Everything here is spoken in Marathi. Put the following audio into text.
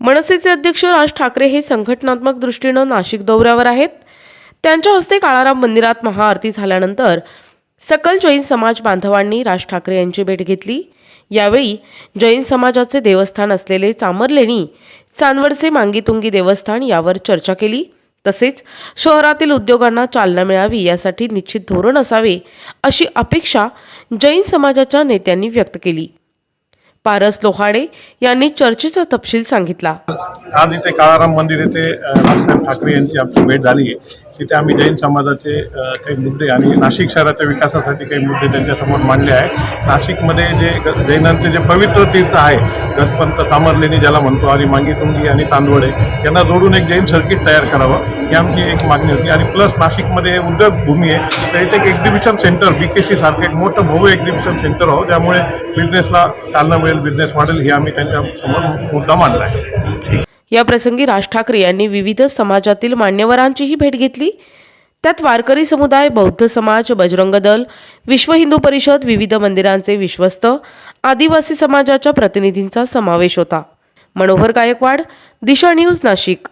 मनसेचे अध्यक्ष राज ठाकरे हे संघटनात्मक दृष्टीनं नाशिक दौऱ्यावर आहेत. त्यांच्या हस्ते काळाराम मंदिरात महाआरती झाल्यानंतर सकल जैन समाज बांधवांनी राज ठाकरे यांची भेट घेतली. यावेळी जैन समाजाचे देवस्थान असलेले चामरलेणी चांदवडचे मांगीतुंगी देवस्थान यावर चर्चा केली. तसेच शहरातील उद्योगांना चालना मिळावी यासाठी निश्चित धोरण असावे अशी अपेक्षा जैन समाजाच्या नेत्यांनी व्यक्त केली. पारस लोहाडे यांनी चर्चेचा तपशील सांगितला. आज इथे काळाराम मंदिर येथे राजसाहेब ठाकरे यांची आमची भेट झाली आहे. तिथे आम्ही जैन समाजाचे काही मुद्दे आणि नाशिक शहराच्या विकासासाठी काही मुद्दे त्यांच्यासमोर मांडले आहे नाशिकमध्ये जे ग- जैनांचे जे पवित्र तीर्थ आहे गतपंत तामरलेणी ज्याला म्हणतो आणि मांगीतुंगी आणि तांदवडे यांना जोडून एक जैन सर्किट तयार करावं ही आमची एक मागणी होती. आणि प्लस नाशिकमध्ये उद्योगभूमी आहे तर इथे एक exhibition centre B K C सारखं एक मोठं भव्य एक्झिबिशन सेंटर हो त्यामुळे बिझनेसला चालना मिळेल बिझनेस वाढेल ही आम्ही त्यांच्यासमोर मुद्दा मांडला आहे. या प्रसंगी राज ठाकरे यांनी विविध समाजातील मान्यवरांचीही भेट घेतली. त्यात वारकरी समुदाय बौद्ध समाज बजरंग दल विश्व हिंदू परिषद विविध मंदिरांचे विश्वस्त आदिवासी समाजाच्या प्रतिनिधींचा समावेश होता. मनोहर गायकवाड दिशा न्यूज नाशिक.